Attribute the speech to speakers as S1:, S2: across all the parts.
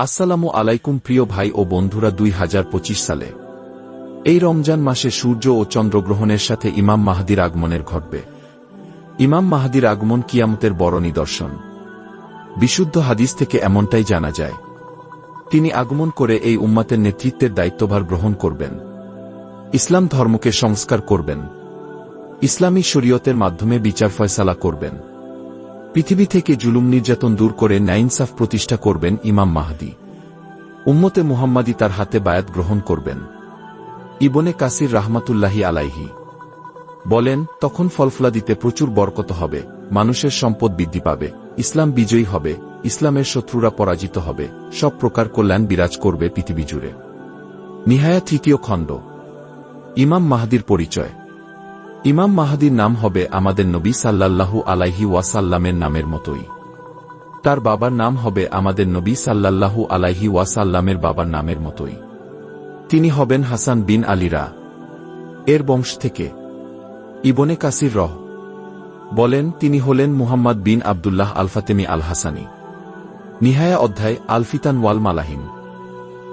S1: আসসালামু আলাইকুম প্রিয় ভাই ও বন্ধুরা দুই হাজার পঁচিশ সালে। এই রমজান মাসে সূর্য ও চন্দ্রগ্রহণের সাথে ইমাম মাহাদির আগমনের ঘটবে। ইমাম মাহাদির আগমন কিয়ামতের বড় নিদর্শন। বিশুদ্ধ হাদিস থেকে এমনটাই জানা যায়। তিনি আগমন করে এই উম্মাতের নেতৃত্বের দায়িত্বভার গ্রহণ করবেন। ইসলাম ধর্মকে সংস্কার করবেন। ইসলামী শরীয়তের মাধ্যমে বিচার ফয়সালা করবেন। পৃথিবী থেকে জুলুম নির্যাতন দূর করে নাইনসাফ প্রতিষ্ঠা করবেন ইমাম মাহাদি। উম্মতে মুহাম্মাদি তার হাতে বায়াত গ্রহণ করবেন। ইবনে কাসির রাহমাতুল্লাহি আলাইহি বলেন, তখন ফলফলাদিতে প্রচুর বরকত হবে, মানুষের সম্পদ বৃদ্ধি পাবে, ইসলাম বিজয়ী হবে, ইসলামের শত্রুরা পরাজিত হবে, সব প্রকার কল্যাণ বিরাজ করবে পৃথিবী জুড়ে। নিহায়া তৃতীয় খণ্ড। ইমাম মাহাদির পরিচয়। ইমাম মাহাদির নাম হবে আমাদের নবী সাল্লাল্লাহু আলাইহি ওয়াসাল্লামের নামের মতোই। তার বাবার নাম হবে আমাদের নবী সাল্লাল্লাহু আলাইহি ওয়াসাল্লামের বাবার নামের মতোই। তিনি হবেন হাসান বিন আলীরা। এর বংশ থেকে। ইবনে কাসির রহ। বলেন, তিনি হলেন মুহাম্মদ বিন আবদুল্লাহ আলফাতেমি আল হাসানি নিহায়া অধ্যায়, আলফিতান ওয়াল মালাহিম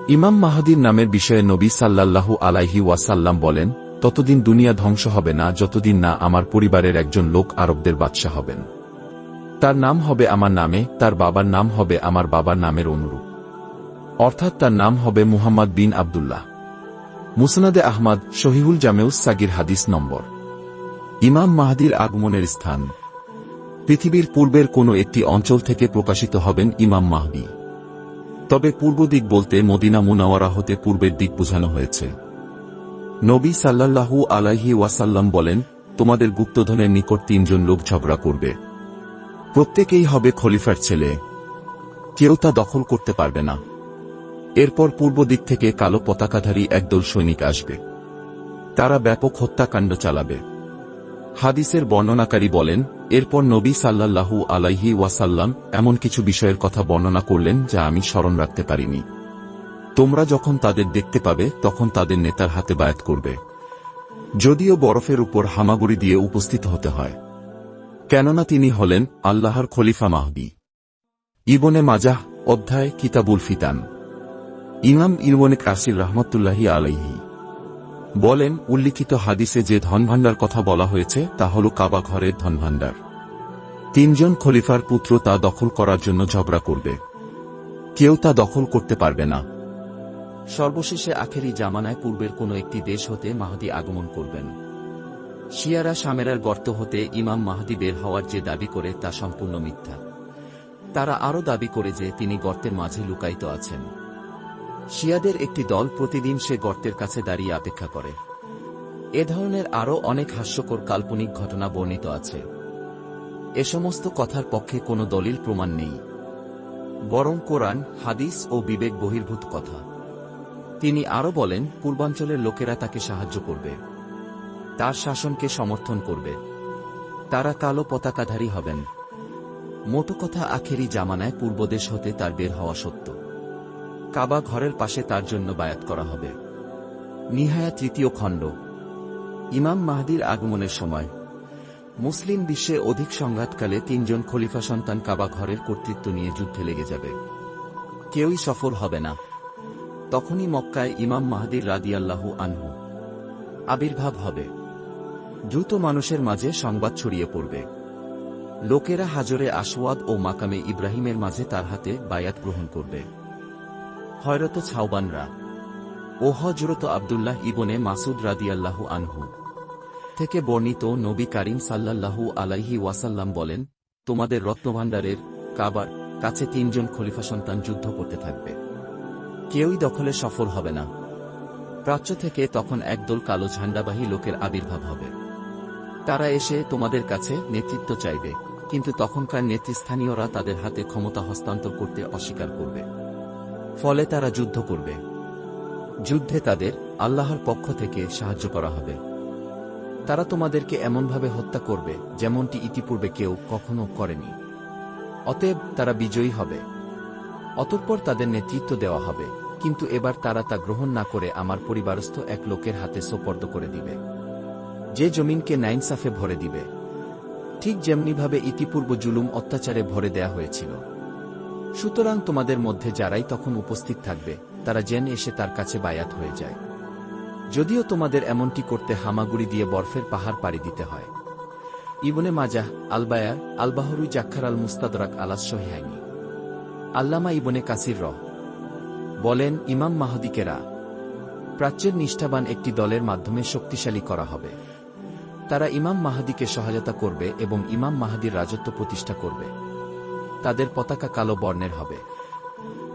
S1: ইমাম মাহাদির নামের বিষয়ে নবী সাল্লাল্লাহু আলাইহি ওয়াসাল্লাম বলেন ততদিন দুনিয়া ধ্বংস হবে না, যতদিন না আমার পরিবারের একজন লোক আরবদের বাদশাহ হবেন। তার নাম হবে আমার নামে, তার বাবার নাম হবে আমার বাবার নামের অনুরূপ। অর্থাৎ তার নাম হবে মুহাম্মদ বিন আবদুল্লাহ। মুসনাদে আহমদ, শহীহুল জামেউস সাগির হাদিস নম্বর। ইমাম মাহাদির আগমনের স্থান। পৃথিবীর পূর্বের কোনো একটি অঞ্চল থেকে প্রকাশিত হবেন ইমাম মাহদি। তবে পূর্ব দিক বলতে মদিনা মুনাওয়ারা হতে পূর্বের দিক বোঝানো হয়েছে। নবী সাল্লাল্লাহু আলাইহি ওয়াসাল্লাম বলেন, তোমাদের গুপ্তধনের নিকট তিনজন লোক ঝগড়া করবে। প্রত্যেকেই হবে খলিফার ছেলে। কেউ তা দখল করতে পারবে না। এরপর পূর্ব দিক থেকে কালো পতাকাধারী একদল সৈনিক আসবে। তারা ব্যাপক হত্যাকাণ্ড চালাবে। হাদিসের বর্ণনাকারী বলেন, এরপর নবী সাল্লাল্লাহু আলাইহি ওয়াসাল্লাম এমন কিছু বিষয়ের কথা বর্ণনা করলেন যা আমি স্মরণ রাখতে পারিনি। তোমরা যখন তাদের দেখতে পাবে, তখন তাদের নেতার হাতে বায়াত করবে। যদিও বরফের উপর হামাগুড়ি দিয়ে উপস্থিত হতে হয়। কেননা তিনি হলেন আল্লাহর খলিফা মাহদি। ইবনে মাজাহ অধ্যায়, কিতাবুল ফিতান। ইমাম ইরবনে কাসির রহমতুল্লাহি আলাইহি। বলেন, উল্লিখিত হাদিসে যে ধনভাণ্ডার কথা বলা হয়েছে, তা হল কাবা ঘরের ধনভাণ্ডার। তিনজন খলিফার পুত্র তা দখল করার জন্য ঝগড়া করবে। কেউ তা দখল করতে পারবে না।
S2: সর্বশেষে আখেরি জামানায় পূর্বের কোনো একটি দেশ হতে মাহাদি আগমন করবেন। শিয়ারা সামেরার গর্ত হতে ইমাম মাহাদি বের হওয়ার যে দাবি করে তা সম্পূর্ণ মিথ্যা। তারা আরও দাবি করে যে তিনি গর্তের মাঝে লুকায়িত আছেন। শিয়াদের একটি দল প্রতিদিন সে গর্তের কাছে দাঁড়িয়ে অপেক্ষা করে। এ ধরনের আরও অনেক হাস্যকর কাল্পনিক ঘটনা বর্ণিত আছে। এ সমস্ত কথার পক্ষে কোনো দলিল প্রমাণ নেই। বরং কোরআন, হাদিস ও বিবেক বহির্ভূত কথা। তিনি আরও বলেন, পূর্বাঞ্চলের লোকেরা তাকে সাহায্য করবে। তার শাসনকে সমর্থন করবে। তারা কালো পতাকাধারী হবেন। মোটো কথা আখেরি জামানায় পূর্বদেশ হতে তার বের হওয়া সত্য। কাবা ঘরের পাশে তার জন্য বায়াত করা হবে। নিহায়া তৃতীয় খণ্ড। ইমাম মাহাদির আগমনের সময়। মুসলিম বিশ্বে অধিক সংঘাতকালে তিনজন খলিফা সন্তান কাবা ঘরের কর্তৃত্ব নিয়ে যুদ্ধে লেগে যাবে। কেউই সফল হবে না। তখনই মক্কায় ইমাম মাহাদির রাদিয়াল্লাহু আনহু। আবির্ভাব হবে। দ্রুত মানুষের মাঝে সংবাদ ছড়িয়ে পড়বে। লোকেরা হাজরে আসওয়াদ ও মাকামে ইব্রাহিমের মাঝে তার হাতে বায়াত গ্রহণ করবে। হয়রত ছাউবানরা ও হজরত আবদুল্লাহ ইবনে মাসুদ রাদিয়াল্লাহু আনহু। থেকে বর্ণিত নবী কারিম সাল্লাল্লাহু আলাইহি ওয়াসাল্লাম বলেন, তোমাদের রত্নভাণ্ডারের কাবার কাছে তিনজন খলিফা সন্তান যুদ্ধ করতে থাকবে। কেউই দখলে সফল হবে না। প্রাচ্য থেকে তখন একদল কালো ঝান্ডাবাহী লোকের আবির্ভাব হবে। তারা এসে তোমাদের কাছে নেতৃত্ব চাইবে, কিন্তু তখনকার নেতৃস্থানীয়রা তাদের হাতে ক্ষমতা হস্তান্তর করতে অস্বীকার করবে। ফলে তারা যুদ্ধ করবে। যুদ্ধে তাদের আল্লাহর পক্ষ থেকে সাহায্য করা হবে। তারা তোমাদেরকে এমনভাবে হত্যা করবে, যেমনটি ইতিপূর্বে কেউ কখনো করেনি। অতএব তারা বিজয়ী হবে। অতঃপর তাদের নেতৃত্ব দেওয়া হবে, কিন্তু এবার তারা তা গ্রহণ না করে আমার পরিবারস্থ এক লোকের হাতে সোপর্দ করে দিবে। যে জমিনকে নাইনসাফে ভরে দিবে। ঠিক যেমনিভাবে ইতিপূর্ব জুলুম অত্যাচারে ভরে দেয়া হয়েছিল। সুতরাং তোমাদের মধ্যে যারাই তখন উপস্থিত থাকবে, তারা জেন এসে তার কাছে বায়াত হয়ে যায়। যদিও তোমাদের এমনটি করতে হামাগুড়ি দিয়ে বরফের পাহাড় পাড়ি দিতে হয়। ইবনে মাজাহ আলবায়া আলবাহরু জাক্ষার আল মুস্তাদরাক আলাস সহিহাইনি। আল্লামা ইবনে কাসির রহ। বলেন, ইমাম মাহদিকেরা, প্রাচ্যের নিষ্ঠাবান একটি দলের মাধ্যমে শক্তিশালী করা হবে। তারা ইমাম মাহাদিকে সহায়তা করবে এবং ইমাম মাহাদির রাজত্ব প্রতিষ্ঠা করবে। তাদের পতাকা কালো বর্ণের হবে।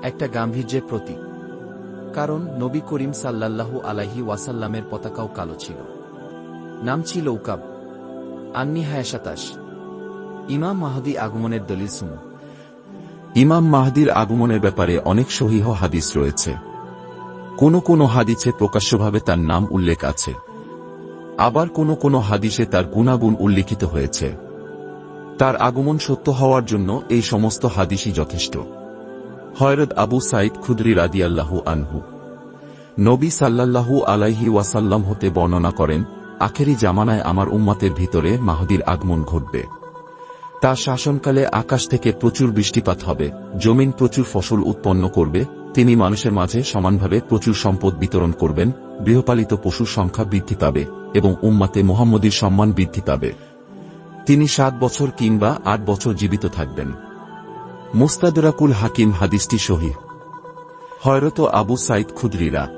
S2: একটা গাম্ভীর্যের প্রতীক। কারণ, নবী করিম সাল্লাল্লাহু আলাইহি ওয়াসাল্লামের পতাকাও কালো ছিল। নাম ছিল উকাব। আন্নি হায়াসাতাস ইমাম মাহাদি আগমনের দলিল সুমু
S1: ইমাম মাহদির আগমনের ব্যাপারে অনেক সহিহ হাদিস রয়েছে। কোন কোন হাদিসে প্রকাশ্যভাবে তার নাম উল্লেখ আছে। আবার কোন কোন হাদিসে তার গুণাগুণ উল্লিখিত হয়েছে। তার আগমন সত্য হওয়ার জন্য এই সমস্ত হাদিসই যথেষ্ট। হয়রত আবু সাইদ খুদরি রাদিয়াল্লাহু আনহু নবী সাল্লাল্লাহু আলাইহি ওয়াসাল্লাম হতে বর্ণনা করেন, আখেরি জামানায় আমার উম্মাতের ভিতরে মাহদির আগমন ঘটবে। তার শাসনকালে আকাশ থেকে প্রচুর বৃষ্টিপাত হবে, জমিন প্রচুর ফসল উৎপন্ন করবে, তিনি মানুষের মাঝে সমানভাবে প্রচুর সম্পদ বিতরণ করবেন, গৃহপালিত পশুর সংখ্যা বৃদ্ধি পাবে, এবং উম্মাতে মোহাম্মদীর সম্মান বৃদ্ধি পাবে। তিনি সাত বছর কিংবা আট বছর জীবিত থাকবেন। মুস্তাদরাকুল হাকিম হাদিসটি সহি হয়রত আবু সাইদ খুদরিরা।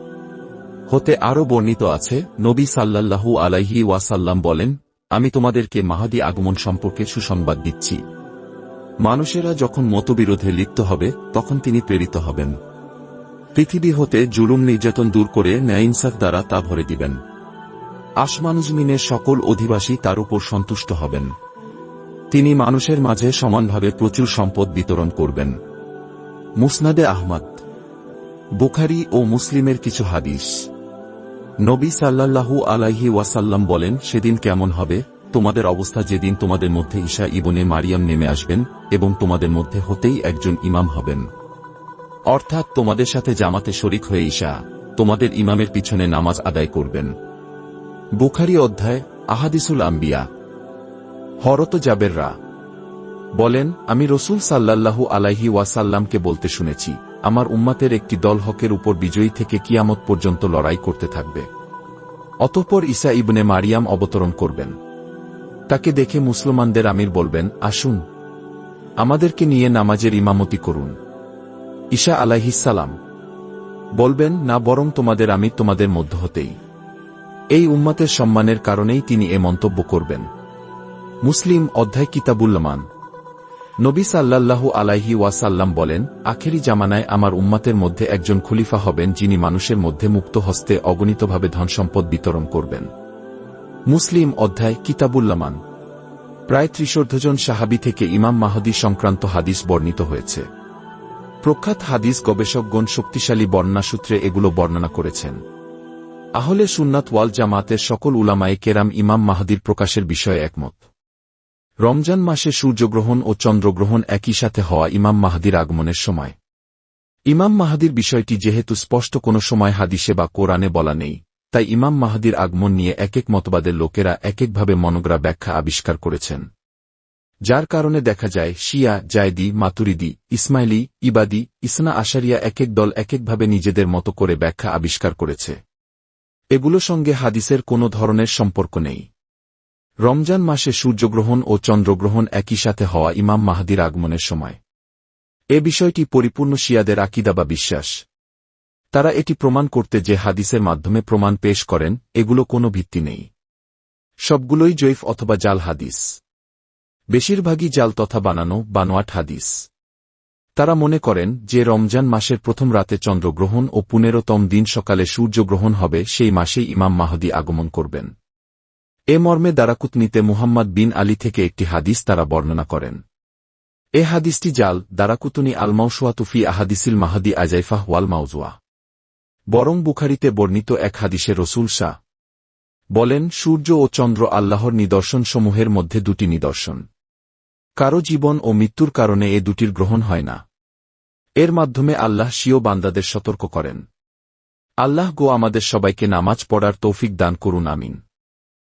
S1: হতে আরও বর্ণিত আছে, নবী সাল্লাল্লাহু আলাইহি ওয়াসাল্লাম বলেন আমি তোমাদেরকে মাহাদি আগমন সম্পর্কে সুসংবাদ দিচ্ছি। মানুষেরা যখন মতবিরোধে লিপ্ত হবে, তখন তিনি প্রেরিত হবেন। পৃথিবী হতে জুলুম নির্যাতন দূর করে ন্যায়ইনসাফ দ্বারা তা ভরে দিবেন। আসমানজমিনের সকল অধিবাসী তার উপর সন্তুষ্ট হবেন। তিনি মানুষের মাঝে সমানভাবে প্রচুর সম্পদ বিতরণ করবেন। মুসনাদে আহমদ, বুখারি ও মুসলিমের কিছু হাদিস। নবী সাল্লাল্লাহু আলাইহি ওয়াসাল্লাম বলেন, সেদিন কেমন হবে? তোমাদের অবস্থা যেদিন তোমাদের মধ্যে ঈশা ইবনে মারিয়াম নেমে আসবেন এবং তোমাদের মধ্যে হতেই একজন ইমাম হবেন। অর্থাৎ তোমাদের সাথে জামাতে শরিক হয়ে ঈশা তোমাদের ইমামের পিছনে নামাজ আদায় করবেন। বুখারি অধ্যায়, আহাদিসুল আম্বিয়া। হরত জাবেররা বলেন, আমি রসুল সাল্লাল্লাহু আলাইহি ওয়াসাল্লামকে বলতে শুনেছি আমার উম্মাতের একটি দল হকের উপর বিজয়ী থেকে কিয়ামত পর্যন্ত লড়াই করতে থাকবে। অতঃপর ঈসা ইবনে মারিয়াম অবতরণ করবেন। তাকে দেখে মুসলমানদের আমির বলবেন, আসুন, আমাদেরকে নিয়ে নামাজের ইমামতি করুন। ঈশা আলাইহিসালাম বলবেন, না, বরং তোমাদের আমির তোমাদের মধ্য হতেই। এই উম্মাতের সম্মানের কারণেই তিনি এ মন্তব্য করবেন। মুসলিম অধ্যায় কিতাবুল্লামান নবী সাল্লাল্লাহু আলাইহি ওয়াসাল্লাম বলেন, আখেরি জামানায় আমার উম্মাতের মধ্যে একজন খলিফা হবেন যিনি মানুষের মধ্যে মুক্ত হস্তে অগণিতভাবে ধনসম্পদ বিতরণ করবেন। মুসলিম অধ্যায় কিতাবুল্লামান প্রায় ত্রিশোর্ধজন সাহাবি থেকে ইমাম মাহদি সংক্রান্ত হাদিস বর্ণিত হয়েছে। প্রখ্যাত হাদিস গবেষকগণ শক্তিশালী বর্ণনাসূত্রে এগুলো বর্ণনা করেছেন। আহলে সুন্নাত ওয়াল জামাতের সকল উলামায়ে কেরাম ইমাম মাহাদির প্রকাশের বিষয়ে একমত। রমজান মাসে সূর্যগ্রহণ ও চন্দ্রগ্রহণ একই সাথে হওয়া ইমাম মাহাদির আগমনের সময়। ইমাম মাহাদির বিষয়টি যেহেতু স্পষ্ট কোনো সময় হাদিসে বা কোরআনে বলা নেই, তাই ইমাম মাহাদির আগমন নিয়ে এক এক মতবাদের লোকেরা এক একভাবে মনগরা ব্যাখ্যা আবিষ্কার করেছেন। যার কারণে দেখা যায়, শিয়া, জায়দি, মাতুরিদি, ইসমাইলি, ইবাদি, ইসনা আশারিয়া এক এক দল এক একভাবে নিজেদের মতো করে ব্যাখ্যা আবিষ্কার করেছে। এগুলো সঙ্গে হাদিসের কোনো ধরনের সম্পর্ক নেই। রমজান মাসে সূর্যগ্রহণ ও চন্দ্রগ্রহণ একই সাথে হওয়া ইমাম মাহাদির আগমনের সময়। এ বিষয়টি পরিপূর্ণ শিয়াদের আকিদা বা বিশ্বাস। তারা এটি প্রমাণ করতে যে হাদিসের মাধ্যমে প্রমাণ পেশ করেন, এগুলো কোনো ভিত্তি নেই। সবগুলোই জৈফ অথবা জাল হাদিস। বেশিরভাগই জাল তথা বানানো, বানোয়াট হাদিস। তারা মনে করেন যে রমজান মাসের প্রথম রাতে চন্দ্রগ্রহণ ও পুনেরোতম দিন সকালে সূর্যগ্রহণ হবে, সেই মাসেই ইমাম মাহদি আগমন করবেন। এ মর্মে দারাকুতনিতে মুহাম্মদ বিন আলী থেকে একটি হাদিস তারা বর্ণনা করেন। এ হাদিসটি জাল দারাকুতুনি আলমাউসুয়াতুফি আহাদিসিল মাহাদি আজাইফাহ ওয়াল মাউজুয়া বরং বুখারিতে বর্ণিত এক হাদিসে রসুল শাহ বলেন, সূর্য ও চন্দ্র আল্লাহর নিদর্শনসমূহের মধ্যে দুটি নিদর্শন। কারও জীবন ও মৃত্যুর কারণে এ দুটির গ্রহণ হয় না। এর মাধ্যমে আল্লাহ স্বীয় বান্দাদের সতর্ক করেন। আল্লাহ গো আমাদের সবাইকে নামাজ পড়ার তৌফিক দান করুন, আমিন।